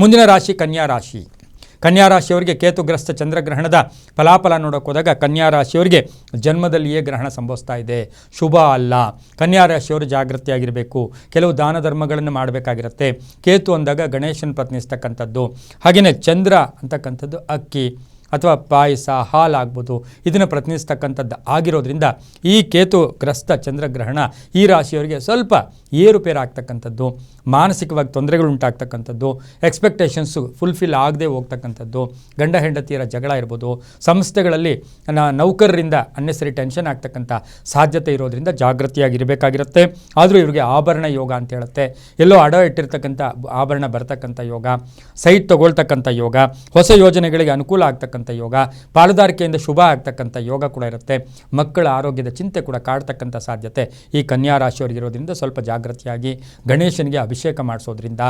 ಮುಂದಿನ ರಾಶಿ ಕನ್ಯಾ ರಾಶಿ. ಕನ್ಯಾ ರಾಶಿಯವರಿಗೆ ಕೇತುಗ್ರಸ್ತ ಚಂದ್ರಗ್ರಹಣದ ಫಲಾಫಲ ನೋಡೋಕ್ಕೋದಾಗ ಕನ್ಯಾ ರಾಶಿಯವರಿಗೆ ಜನ್ಮದಲ್ಲಿಯೇ ಗ್ರಹಣ ಸಂಭವಿಸ್ತಾ ಇದೆ. ಶುಭ ಅಲ್ಲ. ಕನ್ಯಾ ರಾಶಿಯವರು ಜಾಗೃತಿಯಾಗಿರಬೇಕು. ಕೆಲವು ದಾನ ಧರ್ಮಗಳನ್ನು ಮಾಡಬೇಕಾಗಿರುತ್ತೆ. ಕೇತು ಅಂದಾಗ ಗಣೇಶನ ಪ್ರತ್ನಿಸ್ತಕ್ಕಂಥದ್ದು ಹಾಗೆಯೇ ಚಂದ್ರ ಅಂತಕ್ಕಂಥದ್ದು ಅಕ್ಕಿ. ಅಥವಾ ಪಾಯಸ, ಹಾಲಾಗ್ಬೋದು, ಇದನ್ನು ಪ್ರತಿನಿಧಿಸ್ತಕ್ಕಂಥದ್ದು ಆಗಿರೋದ್ರಿಂದ ಈ ಕೇತು ಗ್ರಸ್ತ ಚಂದ್ರಗ್ರಹಣ ಈ ರಾಶಿಯವರಿಗೆ ಸ್ವಲ್ಪ ಏರುಪೇರು ಆಗ್ತಕ್ಕಂಥದ್ದು ಮಾನಸಿಕವಾಗಿ ತೊಂದರೆಗಳು ಉಂಟಾಗ್ತಕ್ಕಂಥದ್ದು ಎಕ್ಸ್ಪೆಕ್ಟೇಷನ್ಸು ಫುಲ್ಫಿಲ್ ಆಗದೆ ಹೋಗ್ತಕ್ಕಂಥದ್ದು, ಗಂಡ ಹೆಂಡತಿಯರ ಜಗಳ ಇರ್ಬೋದು, ಸಂಸ್ಥೆಗಳಲ್ಲಿ ನೌಕರರಿಂದ ಅನ್ನೆಸರಿ ಟೆನ್ಷನ್ ಆಗ್ತಕ್ಕಂಥ ಸಾಧ್ಯತೆ ಇರೋದ್ರಿಂದ ಜಾಗೃತಿಯಾಗಿರಬೇಕಾಗಿರುತ್ತೆ ಆದರೂ ಇವರಿಗೆ ಆಭರಣ ಯೋಗ ಅಂತ ಹೇಳುತ್ತೆ. ಎಲ್ಲೋ ಅಡ ಇಟ್ಟಿರ್ತಕ್ಕಂಥ ಆಭರಣ ಬರ್ತಕ್ಕಂಥ ಯೋಗ, ಸೈಟ್ ತಗೊಳ್ತಕ್ಕಂಥ ಯೋಗ, ಹೊಸ ಯೋಜನೆಗಳಿಗೆ ಅನುಕೂಲ ಆಗ್ತಕ್ಕಂಥ ಯೋಗ, ಪಾಲುದಾರಿಕೆಯಿಂದ ಶುಭ ಆಗ್ತಕ್ಕಂಥ ಯೋಗ ಕೂಡ ಇರುತ್ತೆ. ಮಕ್ಕಳ ಆರೋಗ್ಯದ ಚಿಂತೆ ಕೂಡ ಕಾಡ್ತಕ್ಕಂಥ ಸಾಧ್ಯತೆ. ಈ ಕನ್ಯಾ ರಾಶಿಯವರಿಗಿರೋದ್ರಿಂದ ಸ್ವಲ್ಪ ಜಾಗೃತಿಯಾಗಿ ಗಣೇಶನಿಗೆ ಅಭಿಷೇಕ ಮಾಡಿಸೋದ್ರಿಂದ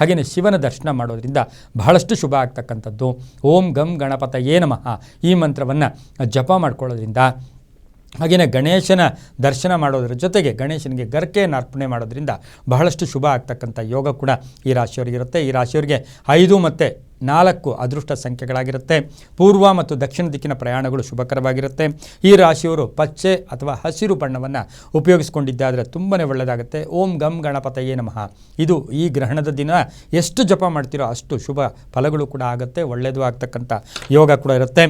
ಹಾಗೆಯೇ ಶಿವನ ದರ್ಶನ ಮಾಡೋದ್ರಿಂದ ಬಹಳಷ್ಟು ಶುಭ ಆಗ್ತಕ್ಕಂಥದ್ದು. ಓಂ ಗಂ ಗಣಪತ ಏ ನಮಃ. ಈ ಮಂತ್ರವನ್ನು ಜಪ ಮಾಡ್ಕೊಳ್ಳೋದ್ರಿಂದ ಹಾಗೆಯೇ ಗಣೇಶನ ದರ್ಶನ ಮಾಡೋದ್ರ ಜೊತೆಗೆ ಗಣೇಶನಿಗೆ ಗರ್ಕೆಯನ್ನು ಅರ್ಪಣೆ ಮಾಡೋದ್ರಿಂದ ಬಹಳಷ್ಟು ಶುಭ ಆಗ್ತಕ್ಕಂಥ ಯೋಗ ಕೂಡ ಈ ರಾಶಿಯವರಿಗಿರುತ್ತೆ ಈ ರಾಶಿಯವರಿಗೆ ಐದು ಮತ್ತು ನಾಲ್ಕು ಅದೃಷ್ಟ ಸಂಖ್ಯೆಗಳಾಗಿರುತ್ತೆ. ಪೂರ್ವ ಮತ್ತು ದಕ್ಷಿಣ ದಿಕ್ಕಿನ ಪ್ರಯಾಣಗಳು ಶುಭಕರವಾಗಿರುತ್ತೆ. ಈ ರಾಶಿಯವರು ಪಚ್ಚೆ ಅಥವಾ ಹಸಿರು ಬಣ್ಣವನ್ನು ಉಪಯೋಗಿಸ್ಕೊಂಡಿದ್ದಾದರೆ ತುಂಬಾ ಒಳ್ಳೆಯದಾಗುತ್ತೆ ಓಂ ಗಂ ಗಣಪತಯೇ ನಮಃ. ಇದು ಈ ಗ್ರಹಣದ ದಿನ. ಎಷ್ಟು ಜಪ ಮಾಡ್ತೀರೋ ಅಷ್ಟು ಶುಭ ಫಲಗಳು ಕೂಡ ಆಗುತ್ತೆ. ಒಳ್ಳೆಯದು ಆಗ್ತಕ್ಕಂಥ ಯೋಗ ಕೂಡ ಇರುತ್ತೆ.